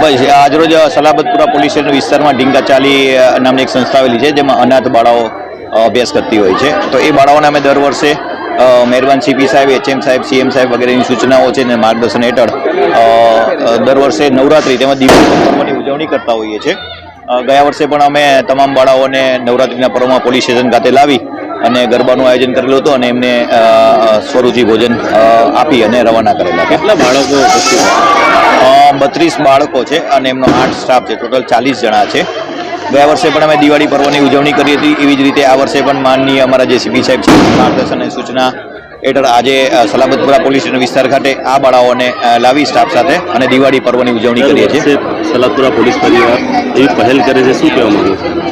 બસ આજરોજ Salabatpura police station વિસ્તારમાં ઢીંગા ચાલી નામની એક સંસ્થા આવેલી છે, જેમાં અનાથ બાળાઓ અભ્યાસ કરતી હોય છે. તો એ બાળાઓને અમે દર વર્ષે મહેરબાન સીપી સાહેબ, એચએમ સાહેબ, સીએમ સાહેબ વગેરેની સૂચનાઓ છે અને માર્ગદર્શન હેઠળ દર વર્ષે નવરાત્રિ તેમજ દિવાળી પર્વની ઉજવણી કરતા હોઈએ છીએ ગયા વર્ષે પણ અમે તમામ બાળાઓને નવરાત્રિના પર્વમાં પોલીસ સ્ટેશન ખાતે લાવી અને ગરબાનું આયોજન કરેલું હતું અને એમને સ્વરૂચિ ભોજન આપી અને રવાના કરેલા કેટલા બાળકો બત્રીસ બાળકો છે અને એમનો આઠ સ્ટાફ છે. ટોટલ ચાલીસ જણા છે. ગયા વર્ષે પણ અમે દિવાળી પર્વની ઉજવણી કરી હતી. એવી જ રીતે આ વર્ષે પણ માનનીય અમારા જે સીપી સાહેબ છે માર્ગદર્શન અને સૂચના હેઠળ આજે સલામતપુરા સલાબતપુરા પોલીસ વિસ્તાર ખાતે આ બાળાઓને લાવી સ્ટાફ સાથે અને દિવાળી પર્વની ઉજવણી કરીએ છીએ. વર્ષે પોલીસ પરિવાર એવી પહેલ કરે છે શું કહેવા માંગુ છું?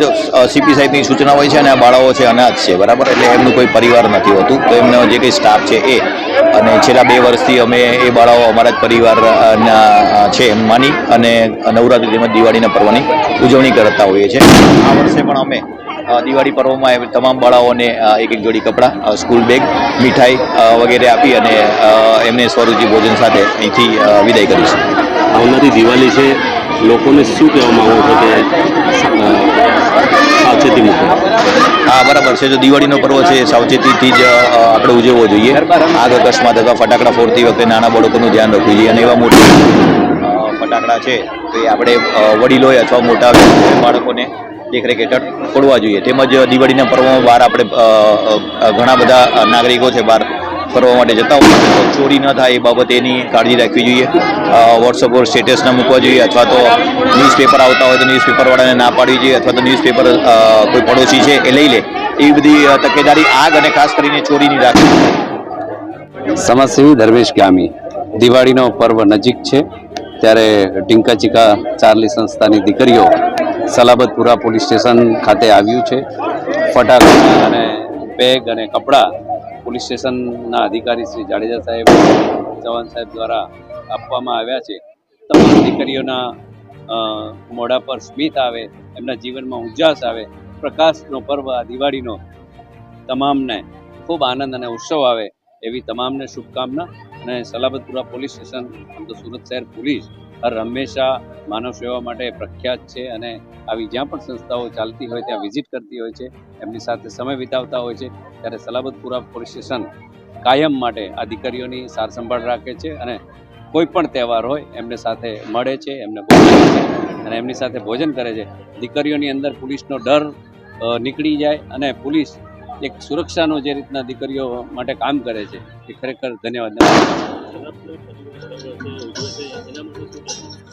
જો સીપી સાહેબની સૂચના હોય છે અને આ બાળાઓ છે અનાથ છે બરાબર? એટલે એમનું કોઈ પરિવાર નથી હોતું. તો એમનો જે કંઈ સ્ટાફ છે એ અને છેલ્લા બે વર્ષથી અમે એ બાળાઓ અમારા જ પરિવાર અ, ના અ, છે એમ માની અને નવરાત્રિ તેમજ દિવાળીના પર્વની ઉજવણી કરતા હોઈએ છીએ. આ વર્ષે પણ અમે દિવાળી પર્વમાં તમામ બાળાઓને એક એક જોડી કપડાં સ્કૂલ બેગ મીઠાઈ વગેરે આપી અને એમને સ્વરૂચિ ભોજન સાથે અહીંથી વિદાય કરીશું. આવનારી દિવાળી છે લોકોને શું કહેવા માંગો છો કે સાવચેતી મૂકો. હા, બરાબર છે. જો દિવાળીનો પર્વ છે સાવચેતીથી જ આપણે ઉજવવો જોઈએ. આગ, અકસ્માત અથવા ફટાકડા ફોડતી વખતે નાના બાળકોનું ધ્યાન રાખવું જોઈએ. અને એવા મોટા ફટાકડા છે, તો એ આપણે વડીલોએ અથવા મોટા બાળકોને દેખરેખ હેઠળ ફોડવા જોઈએ. તેમજ દિવાળીના પર્વમાં બહાર આપણે ઘણા બધા નાગરિકો છે બહાર ફરવા માટે જતા હોય તો ચોરી ન થાય એ બાબતે એની કાળજી રાખવી જોઈએ. વોટ્સઅપ પર સ્ટેટસ ના મૂકવા જોઈએ અથવા તો ન્યૂઝપેપર આવતા હોય તો ન્યૂઝપેપરવાળાને ના પાડવી જોઈએ અથવા તો ન્યૂઝપેપર કોઈ પડોશી છે એ લઈ લે. એવી બધી તકેદારી આગ અને ખાસ કરીને ચોરીની રાખવી સમાજસેવી ધર્મેશ ગામી દિવાળીનો પર્વ નજીક છે. ત્યારે ટીંકા ચીકા ચાર્લી સંસ્થાની દીકરીઓ સલાબતપુરા પોલીસ સ્ટેશન ખાતે આવ્યું છે. ફટાકડા અને બેગ અને કપડાં પોલીસ સ્ટેશનના અધિકારી શ્રી જાડેજા સાહેબ, ચૌહાણ સાહેબ દ્વારા આપવામાં આવ્યા છે. તમામ દીકરીઓના મોઢા પર સ્મિત આવે, એમના જીવનમાં ઉજાસ આવે, પ્રકાશનો પર્વ, આ દિવાળીનો તમામને ખૂબ આનંદ અને ઉત્સવ આવે એવી તમામને શુભકામના અને સલાબતપુરા પોલીસ સ્ટેશન, આમ તો સુરત શહેર પોલીસ હર હંમેશા માનવ સેવા માટે પ્રખ્યાત છે અને આવી જ્યાં પણ સંસ્થાઓ ચાલતી હોય ત્યાં વિઝિટ કરતી હોય છે, એમની સાથે સમય વિતાવતા હોય છે, ત્યારે સલાબતપુરા પોલીસ સ્ટેશન કાયમ માટે આ દીકરીઓની સાર સંભાળ રાખે છે અને કોઈ પણ તહેવાર હોય, એમને સાથે મળે છે, એમને અને એમની સાથે ભોજન કરે છે. દીકરીઓની અંદર પોલીસનો ડર નીકળી જાય અને પોલીસ એક સુરક્ષાનો જે રીતના દીકરીઓ માટે કામ કરે છે, એ ખરેખર ધન્યવાદ.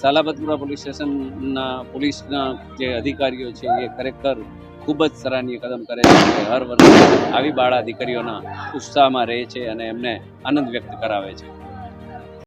સાલાબતપુરા પોલીસ સ્ટેશનના પોલીસના જે અધિકારીઓ છે, એ ખરેખર ખૂબ જ સરાહનીય કદમ કરે છે હર વર્ષે આવી બાળા દીકરીઓના ઉત્સાહમાં રહે છે અને એમને આનંદ વ્યક્ત કરાવે છે.